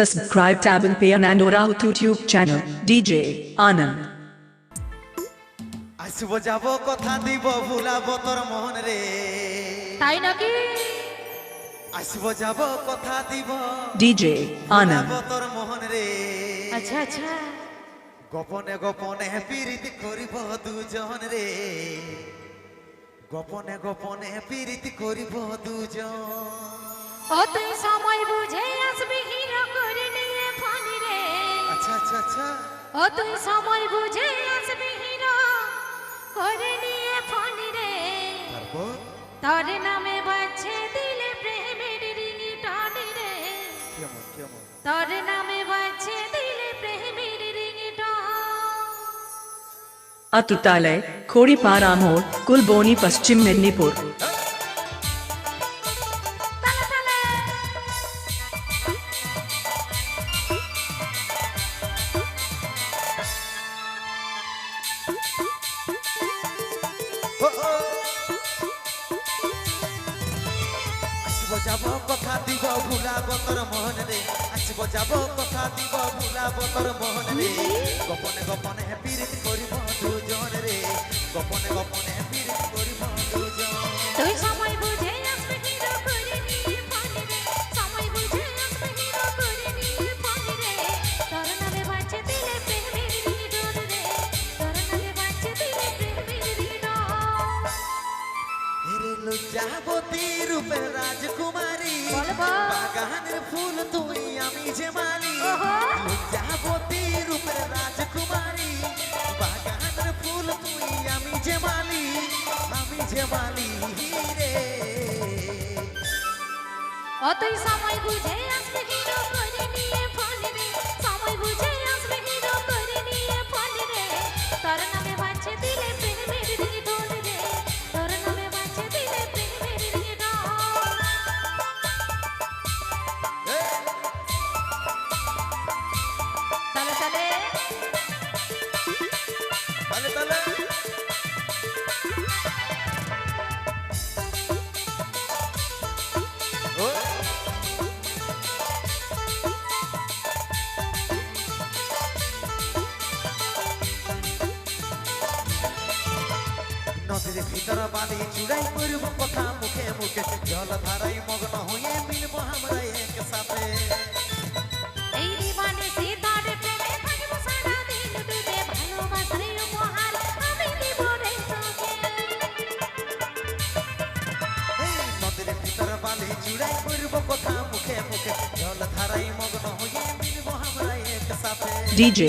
Subscribe tab and pay Anand Rao YouTube channel. DJ Anand. আসব যাব কথা দিব ভুলাবো তোর মন রে। তাই নাকি? আসব যাব কথা দিব DJ Anand. ভুলাবো তোর মন রে। আচ্ছা আচ্ছা। গোপনে গোপনে প্রীতি করিব দুজন রে। গোপনে গোপনে প্রীতি করিব দুজন। ও তুই সময় বুঝে আসবি আচ্ছা আচ্ছা আচ্ছা ও তুই সময় বুঝে আসবি হিরো করে নিয়ে ফানি রে তারপর তোর নামে বাজছে দিলে প্রেমের রিঙি টানি রে কেমন কেমন তোর নামে বাজছে দিলে প্রেমের রিঙি Atutalay, Khoripar Amor, Kulboni Paschim Mednipur. লজ্জাবতী রূপের রাজকুমারী। বাগানের ফুল তুই আমি যে মালি। লজ্জাবতী রূপের রাজকুমারী। বাগানের ফুল তুই আমি যে মালি। আমি যে মালি রে। ও তুই সময় বুঝে আসবি হিরো করে নিয়ে ফানি নদীর ভিতর বালি চুড়াই করব কথা মুখে মুখে। জল ধারাই মগ্ন হয়ে মিলব আমরা এক সাথে এই দিবানে সীতার প্রেমে থাকব সারা দিন ডুবে ভালোবাসার উপহার আমি দিব রে তোকে। এই নদীর ভিতর বালি চুড়াই করব কথা মুখে মুখে। জল ধারাই মগ্ন হয়ে মিলব আমরা এক সাথে DJ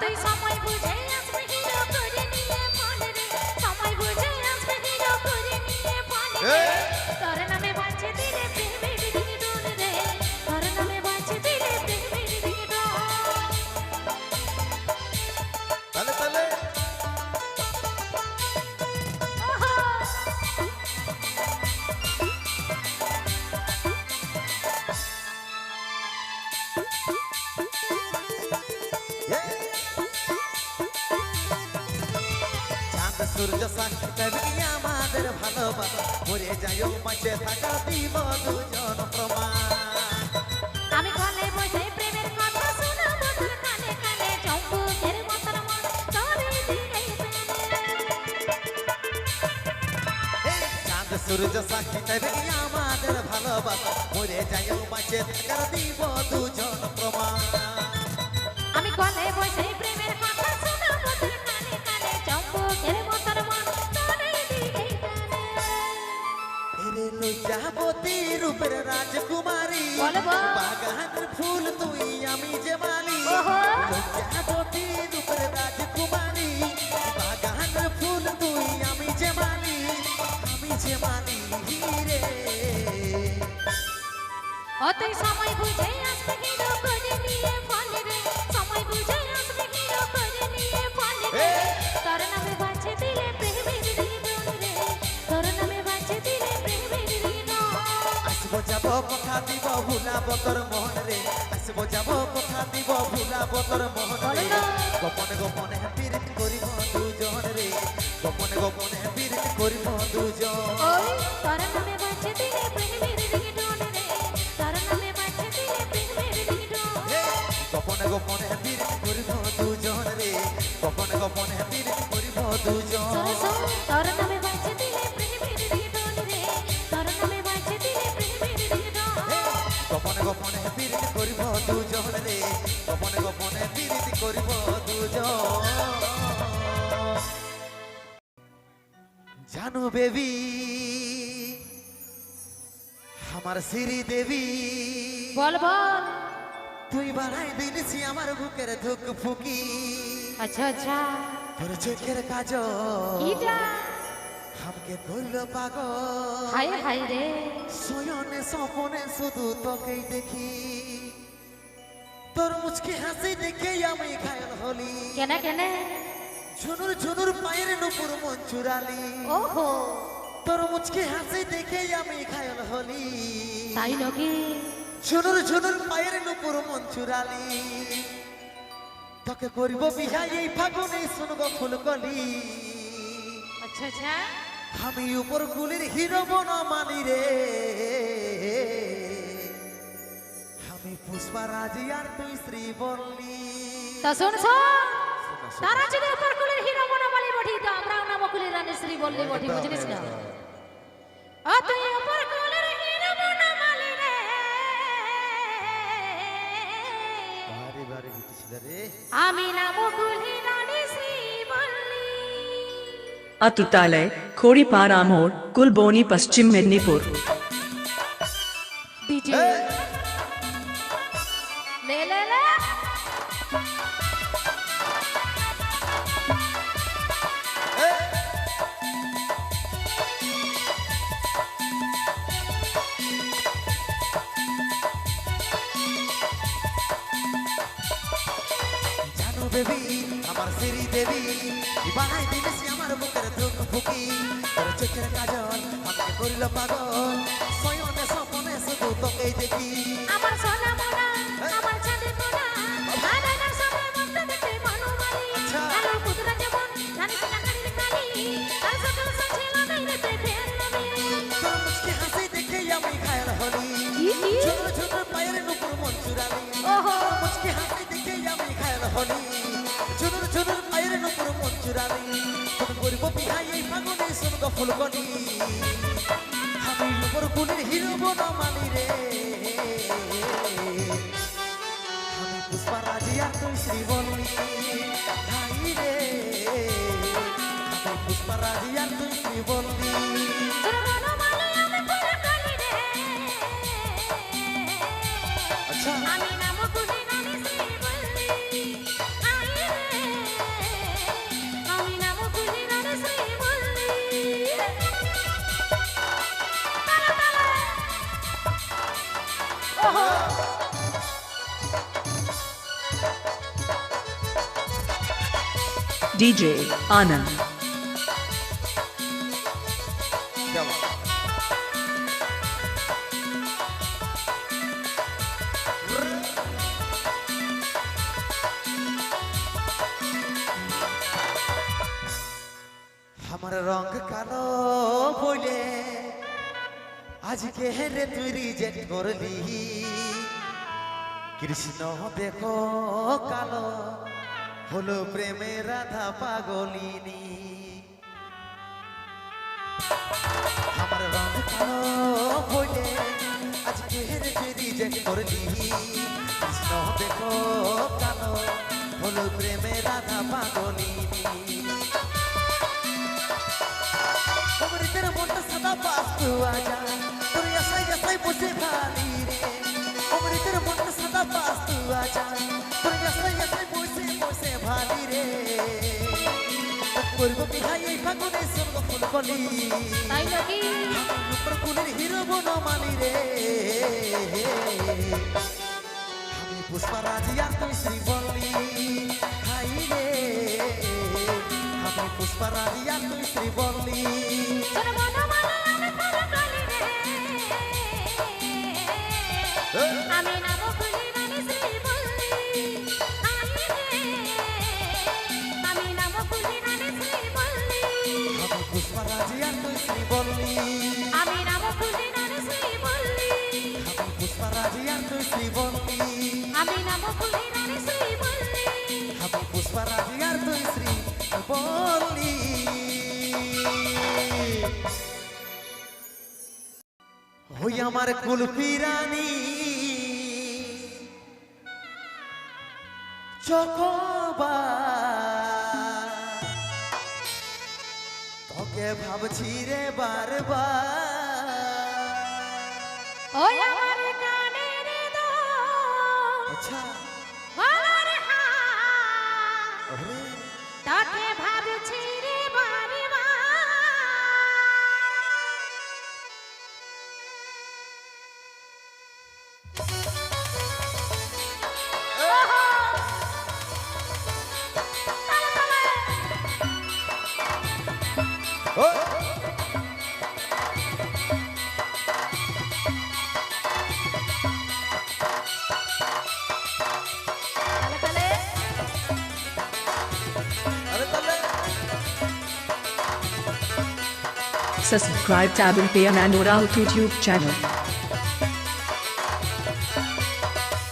তুই সময় বুঝে সূর্য সাক্ষী দেবে আমাদের ভালোবাসা। মরে যাই মাঝে থাকার দিব দুজন প্রমাণ। আমি কলে বসে প্রেমের কথা শোনাবো তোর কানে কানে চম্বুকের মতন মন এরে লজ্জাপতি রূপের রাজকুমারী। বাগানের ফুল তুই আমি যে মালি। ওহো। যে মানি রে অতই সময় বুঝে আসতে হিরো করে নিয়ে ফলে রে। সময় বুঝে আসতে হিরো করে নিয়ে ফলে রে। তোর নামে বাঁচে দিলে প্রেমের দিদন রে। তোর নামে বাঁচে দিলে প্রেমের দিদন করিব দুজন গোপনে গোপনে পীড়িত করিব দুজন তোর নামে বাজছে দিলে প্রেমের রিংটোন রে। তোর নামে বাজছে দিলে প্রেমের রিংটোন। হে, গোপনে গোপনে পীড়িত করিব দুজন রে। গোপনে গোপনে পীড়িত করিব দুজন তোর নামে বাজছে দিলে প্রেমের রে। তোর নামে দিলে প্রেমের রিংটোন। গোপনে গোপনে পীড়িত করিব দুজন রে। গোপনে গোপনে পীড়িত করিব বেবি আমার শ্রী দেবী। বল বল। তুই বাড়াই দিনছি আমার বুকের ধুক ফুকি। আচ্ছা আচ্ছা। তোর চোখের কাজ আমাকে করল পাগল। হাই হাই রে। শয়নে স্বপনে শুধু তোকেই দেখি। তোর মুচকি হাসি দেখে আমি ঘায়ল হলি। কেনে কেনে? ঝুনুর ঝুনুর পায়ের নুপুর মন চুরালি ওহো। তোর মুচকি হাসি দেখে আমি ঘায়ল হলি। তাই নাকি? ঝুনুর ঝুনুর পায়ের নুপুর মন চুরালি তোকে করব বিহা এই ফাগুনে শুনব ফুলকলি। আচ্ছা আচ্ছা। আমি উপর গুলির হিরো বন মানি রে। আমি পুষ্পা রাজি আর তুই শ্রী বললি তা শোন শোন। তারা যদি উপর কুলের হিরো মনে বলি বটি তো আমরাও নাম কুলের রানী শ্রী বললি বটি বুঝলিস না ও তুই উপর কুলের হিরো মনে বলি রে বারে বারে গীতিছিল রে আমি নাম কুলি রানী শ্রী বললি अतुतालय खोड़ीपारा मोड़ कुलबोनी पश्चिम मेदिनीपुर আমার শ্রী দেবী বানাই দিনেছি আমার বুকের দুঃখ ফুকি তোর চোখের কাজল আমাকে করিল পাগল। শয়নে স্বপনে শুধু তোকেই দেখি। আমার সোনা মোনা আমার চাঁদের কোনা আদানার সময় মুক্ত দেখতে মনোমালি। আলোর পুতুরা যেমন জানিস না কালির কালি আর সকাল সাথে লাগাই রে প্রেমের নামে তোর মুচকি হাসি দেখে আমি ঘায়ল হলি। কি কি? ছোট ছোট পায়ের নুপুর মন চুরালি হাসি দেখে আমি ঘায়ল হলি। চুরালি তোকে করব বিহাই এই ফাগুনে শুনব ফুলকলি আমি উপর কুলির হিরো বন মানি রে। আমি পুষ্পা রাজি আর তুই শ্রী বললি হাই রে। আমি পুষ্পা রাজি আর তুই শ্রী DJ Anand. আমার রং কালো বলে আজকে রে তুই রিজেক্ট করলি কৃষ্ণ দেখো কালো হলো প্রেমে রাধা পাগলিনী। আমার রং কালো বলে আজকে রে তুই রিজেক্ট করলি। কৃষ্ণ দেখো কালো হলো প্রেমে রাধা পাগলিনী। মনটা সাদা বাস্তু আজা তোর আশাই আশাই বসে ভালি রে। করব বিহাই এই ফাগুনে সর্ব ফুল কলি তাই নাকি? কুলের হিরো বন মানি রে। আমি পুষ্পা রাজি আর তুই শ্রী বলি হাই রে। আমি পুষ্পা রাজি আর তুই শ্রী বললি আমার কুলফি রানী চকবা তোকে ভাবছি রে বারবার। আচ্ছা। Subscribe Tabin Pay Nandora YouTube channel.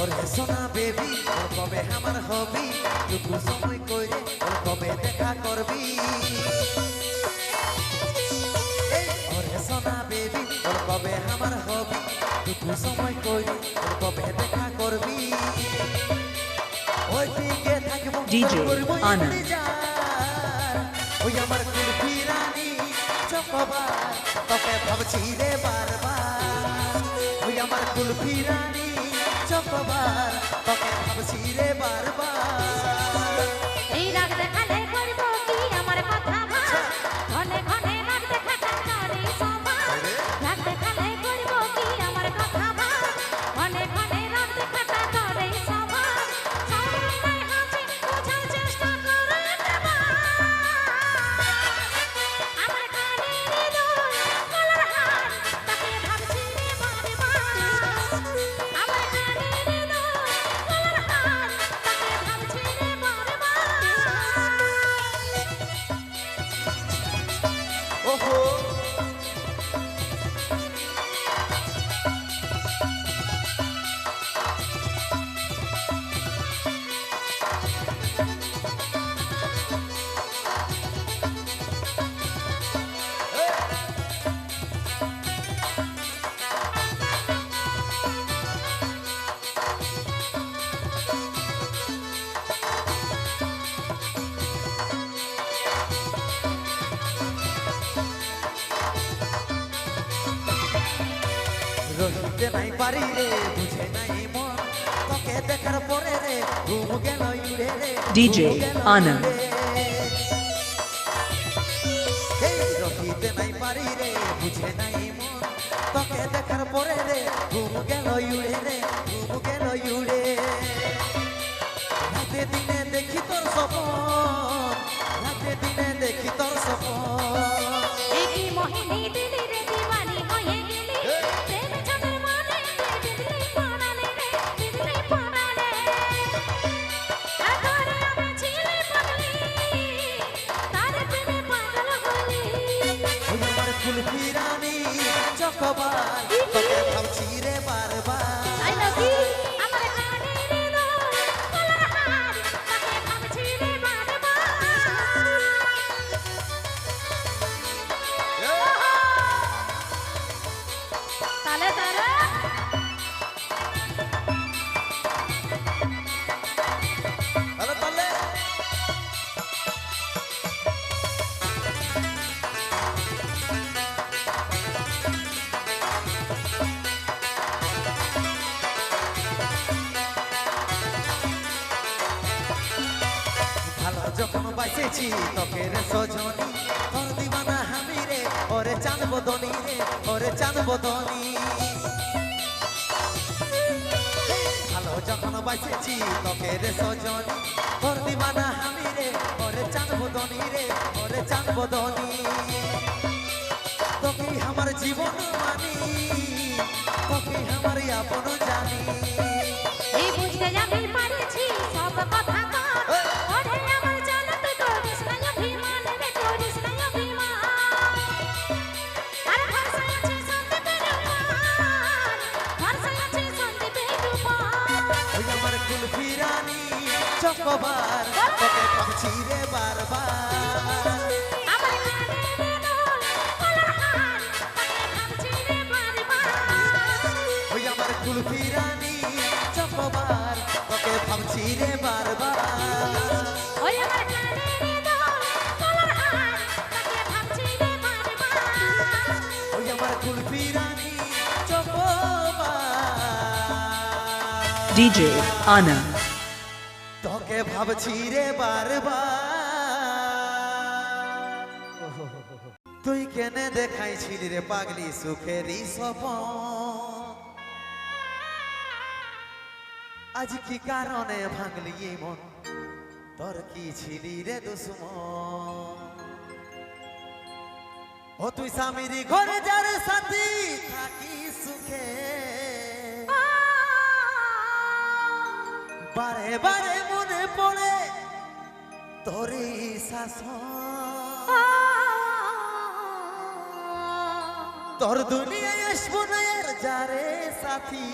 ওরে সোনা বেবি ওর কবে আমার হবি টুকু সময় কইরে ওর কবে দেখা করবি এই, ওরে সোনা বেবি ওর কবে আমার হবি টুকু সময় কইরে ওর কবে দেখা করবি ওই দিকে থাকব DJ তোর করব আনন্দ। ইন্তজার। ওই আমার কুলফি রানী চকবার তোকে ভাবছি রে বারবার। ওই আমার কুলফি রানী চকবার তোকে ভাবছি রে বারবার। এই রাগ দেখালে করব কি? আমার কথা রহিতে নাই পারি রে বুঝে নাই মন। তোকে দেখার পরে রে ঘুম গেল উড়ে রে গেল আনন্দ। এই রহিতে নাই পারি রে বুঝে নাই মন। তোকে দেখার পরে রে ঘুম গেল উড়ে রে ঘুম গেল উড়ে রাতে দিনে দেখি তোর স্বপন। রাতে দিনে দেখি তোর স্বপন। একই মোহিনী বদনি তোকে আমার জীবন মানি। কুলফি রানী চকবার তোকে ভাবছি রে বারবার। ওই আমার কানে রে দোল গলার হার তাকে ভাবছি রে বারবার ওই আমার কুলফি রানী চকবার DJ Anand. তোকে ভাবছি রে বারবার। তুই কেনে দেখাইছিলি রে পাগলি সপন আজ কি কারণে ভাঙলি মন? তোর কি ছিলি রে দুশ্মন? ও তুই স্বামীর ঘরে যার সাথী থাকি সুখে। বারে বারে মনে পড়ে তোরে শাসন। তোর দুনিয়ায় আসব না আর যারে সাথী।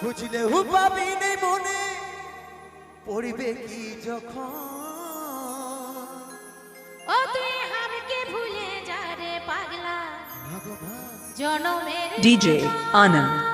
খুঁজলে হু পাবি নেই মনে পড়বে কি যখন? ও তুই হামকে ভুলে যা রে পাগলা। ভগবান। জনমের DJ Anand.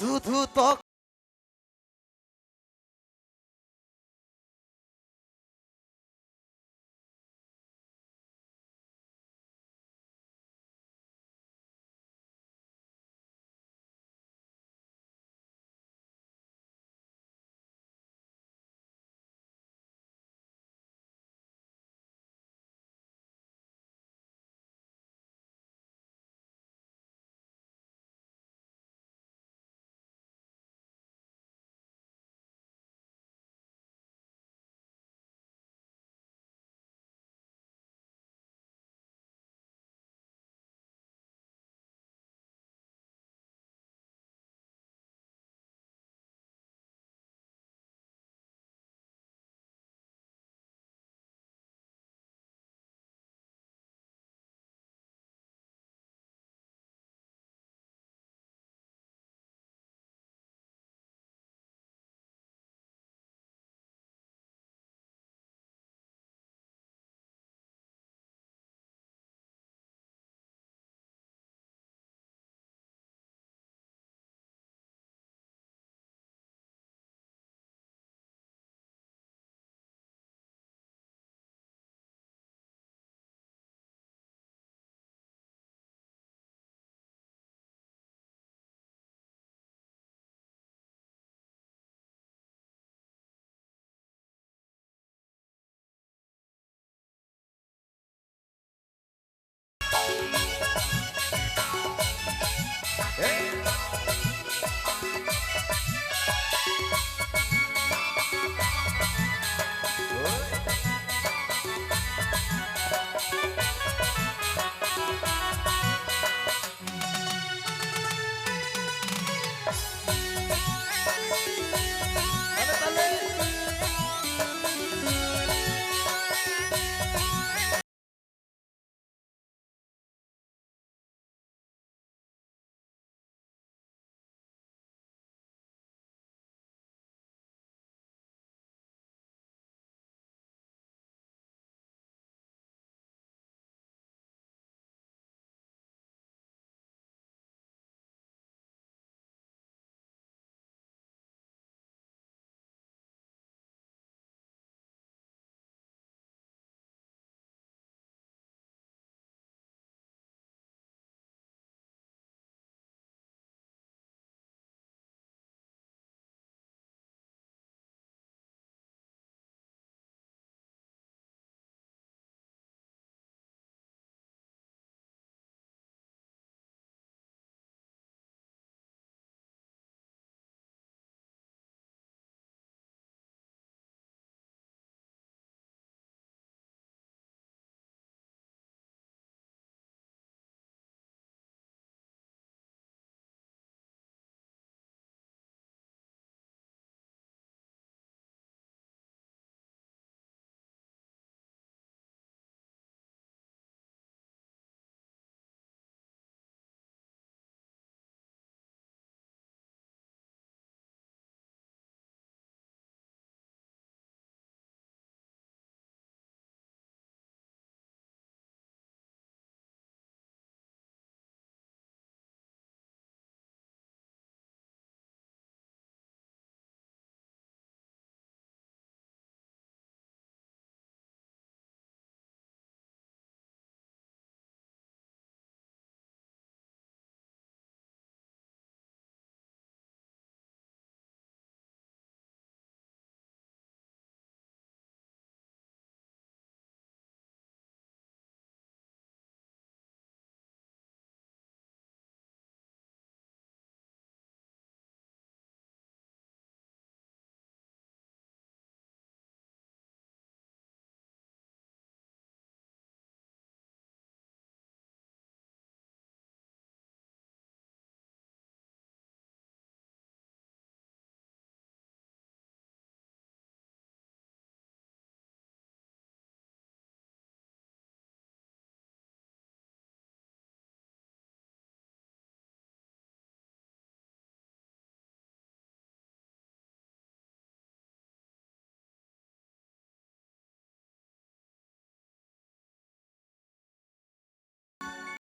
শুধু তো